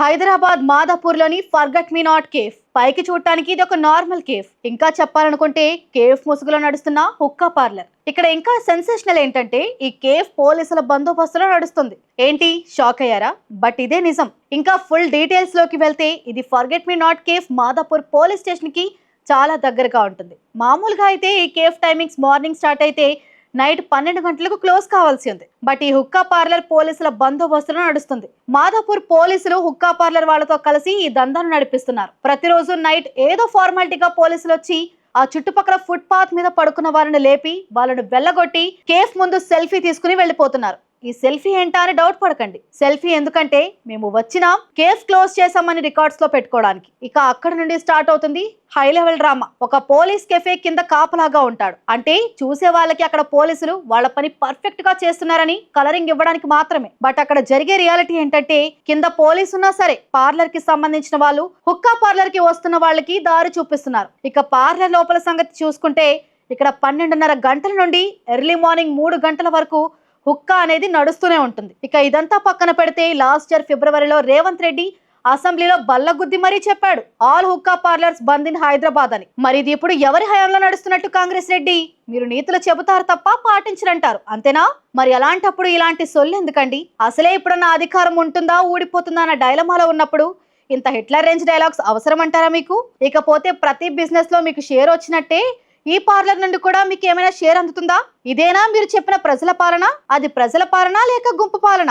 హైదరాబాద్ మాదాపూర్లోని forget me not cafe. పైకి చూడటానికి ఇది ఒక నార్మల్ కేఫ్. ఇంకా చెప్పాలనుకుంటే కేఫ్ ముసుగులో నడుస్తున్న హుక్కా పార్లర్. ఇక్కడ ఇంకా సెన్సేషనల్ ఏంటంటే ఈ కేఫ్ పోలీసుల బందోబస్తులో నడుస్తుంది. ఏంటి? షాక్ అయ్యారా? బట్ ఇదే నిజం. ఇంకా ఫుల్ డీటెయిల్స్లోకి వెళ్తే ఇది forget me not cafe Madhapur police స్టేషన్కి చాలా దగ్గరగా ఉంటుంది. మామూలుగా అయితే ఈ కేఫ్ టైమింగ్స్ మార్నింగ్ స్టార్ట్ అయితే నైట్ పన్నెండు గంటలకు క్లోజ్ కావాల్సి ఉంది బట్ ఈ హుక్కా పార్లర్ పోలీసుల బందోబస్తులో నడుస్తుంది. మాధాపూర్ పోలీసులు హుక్కా పార్లర్ వాళ్ళతో కలిసి ఈ దందాను నడిపిస్తున్నారు. ప్రతిరోజు నైట్ ఏదో ఫార్మాలిటీగా పోలీసులు వచ్చి ఆ చుట్టుపక్కల ఫుట్ పాత్ మీద పడుకున్న వారిని లేపి వాళ్ళను వెళ్ళగొట్టి కేఫ్ ముందు సెల్ఫీ తీసుకుని వెళ్ళిపోతున్నారు. ఈ సెల్ఫీ ఏంటా అని డౌట్ పడకండి. సెల్ఫీ ఎందుకంటే మేము వచ్చినాం కేఫ్ క్లోజ్ చేసామని రికార్డ్స్లో పెట్టుకోవడానికి. ఇక అక్కడ నుండి స్టార్ట్ అవుతుంది హై లెవెల్ డ్రామా ఒక పోలీస్ కెఫే కింద కాపలాగా ఉంటాడు. అంటే చూసే వాళ్ళకి అక్కడ పోలీసులు వాళ్ళ పని పర్ఫెక్ట్గా చేస్తున్నారని కలరింగ్ ఇవ్వడానికి మాత్రమే. బట్ అక్కడ జరిగే రియాలిటీ ఏంటంటే కింద పోలీసు ఉన్నా సరే పార్లర్కి సంబంధించిన వాళ్ళు హుక్కా పార్లర్కి వస్తున్న వాళ్ళకి దారి చూపిస్తున్నారు. ఇక పార్లర్ లోపల సంగతి చూసుకుంటే ఇక్కడ పన్నెండున్నర గంటల నుండి ఎర్లీ మార్నింగ్ మూడు గంటల వరకు హుక్కా అనేది నడుస్తూనే ఉంటుంది. ఇక ఇదంతా పక్కన పెడితే లాస్ట్ ఇయర్ ఫిబ్రవరిలో రేవంత్ రెడ్డి అసెంబ్లీలో బల్లగుద్ది మరీ చెప్పాడు. All hookah parlours bandh in Hyderabad అని. మరి ఇది ఇప్పుడు ఎవరి హయాంలో నడుస్తున్నట్టు కాంగ్రెస్ రెడ్డి? మీరు నీతులు చెబుతారు తప్ప పాటించరంటారు. అంతేనా? మరి అలాంటప్పుడు ఇలాంటి సొల్లు ఎందుకండి? అసలే ఇప్పుడన్నా అధికారం ఉంటుందా ఊడిపోతుందా అన్న డైలమాలో ఉన్నప్పుడు ఇంత హిట్లర్ రేంజ్ డైలాగ్స్ అవసరం అంటారా మీకు? ఇకపోతే ప్రతి బిజినెస్లో మీకు షేర్ వచ్చినట్టే ఈ పార్లర్ నుండి కూడా మీకు ఏమైనా షేర్ అందుతుందా? ఇదేనా మీరు చెప్పిన ప్రజల పాలన? అది ప్రజల పాలన లేక గుంపు పాలన?